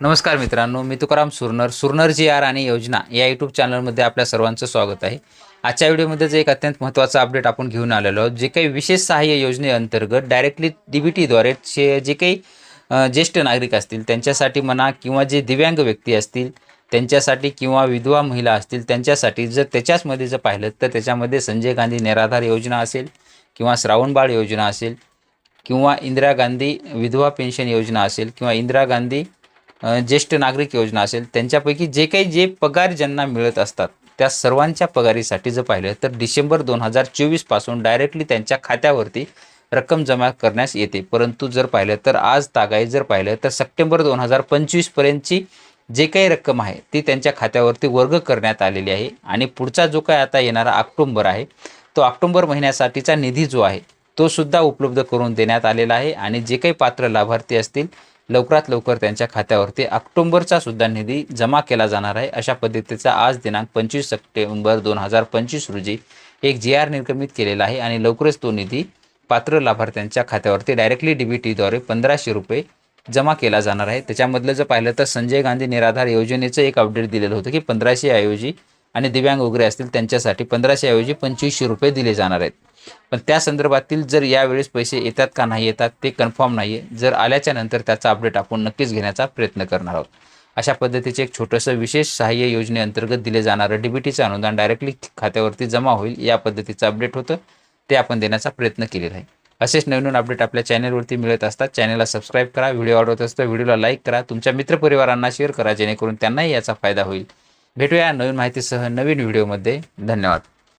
नमस्कार मित्रांनो मी तुकाराम सुरनर सुरनर जी आर आणि योजना या यूट्यूब चॅनलमध्ये आपल्या सर्वांचं स्वागत आहे. आजच्या व्हिडिओमध्ये जे एक अत्यंत महत्त्वाचा अपडेट आपण घेऊन आलेलो आहोत जे काही विशेष सहाय्य योजनेअंतर्गत डायरेक्टली डी बी टीद्वारे जे जे काही ज्येष्ठ नागरिक असतील त्यांच्यासाठी म्हणा किंवा जे दिव्यांग व्यक्ती असतील त्यांच्यासाठी किंवा विधवा महिला असतील त्यांच्यासाठी जर त्याच्याचमध्ये जर पाहिलं तर त्याच्यामध्ये संजय गांधी निराधार योजना असेल किंवा श्रावणबाळ योजना असेल किंवा इंदिरा गांधी विधवा पेन्शन योजना असेल किंवा इंदिरा गांधी ज्येष्ठ नागरिक योजना असेल त्यांच्यापैकी जे काही जे पगार ज्यांना मिळत असतात त्या सर्वांच्या पगारीसाठी जर पाहिलं तर डिसेंबर दोन हजार चोवीसपासून डायरेक्टली त्यांच्या खात्यावरती रक्कम जमा करण्यास येते. परंतु जर पाहिलं तर आज तागाई जर पाहिलं तर सप्टेंबर दोन हजार पंचवीसपर्यंतची जे काही रक्कम आहे ती त्यांच्या खात्यावरती वर्ग करण्यात आलेली आहे. आणि पुढचा जो काय आता येणारा ऑक्टोंबर आहे तो ऑक्टोंबर महिन्यासाठीचा निधी जो आहे तो सुद्धा उपलब्ध करून देण्यात आलेला आहे. आणि जे काही पात्र लाभार्थी असतील लवकरात लवकर त्यांच्या खात्यावरती ऑक्टोंबरचा सुद्धा निधी जमा केला जाणार आहे. अशा पद्धतीचा आज दिनांक पंचवीस सप्टेंबर दोन हजार पंचवीस रोजी एक जी आर निर्गमित केलेला आहे आणि लवकरच तो निधी पात्र लाभार्थ्यांच्या खात्यावरती डायरेक्टली डी बी टीद्वारे पंधराशे रुपये जमा केला जाणार आहे. त्याच्यामधलं जर पाहिलं तर संजय गांधी निराधार योजनेचं एक अपडेट दिलेलं होतं की पंधराशे ऐवजी आणि दिव्यांग वगैरे असतील त्यांच्यासाठी पंधराशे ऐवजी पंचवीसशे रुपये दिले जाणार आहेत. पण त्या संदर्भातील जर यावेळेस पैसे येतात का नाही येतात ते कन्फर्म नाही आहे जर आल्याच्यानंतर त्याचा अपडेट आपण नक्कीच घेण्याचा प्रयत्न करणार आहोत. अशा पद्धतीचे एक छोटंसं विशेष सहाय्य योजनेअंतर्गत दिले जाणारं डी बी टीचं अनुदान डायरेक्टली खात्यावरती जमा होईल या पद्धतीचं अपडेट होतं. ते आपण देण्याचा प्रयत्न केलेला आहे. असेच नवीन अपडेट आपल्या चॅनलवरती मिळत असतात चॅनलला सबस्क्राईब करा व्हिडिओ आवडत असतो व्हिडिओला लाईक करा तुमच्या मित्रपरिवारांना शेअर करा जेणेकरून त्यांनाही याचा फायदा होईल. भेटूया नवीन माहितीसह नवीन व्हिडिओमध्ये. धन्यवाद.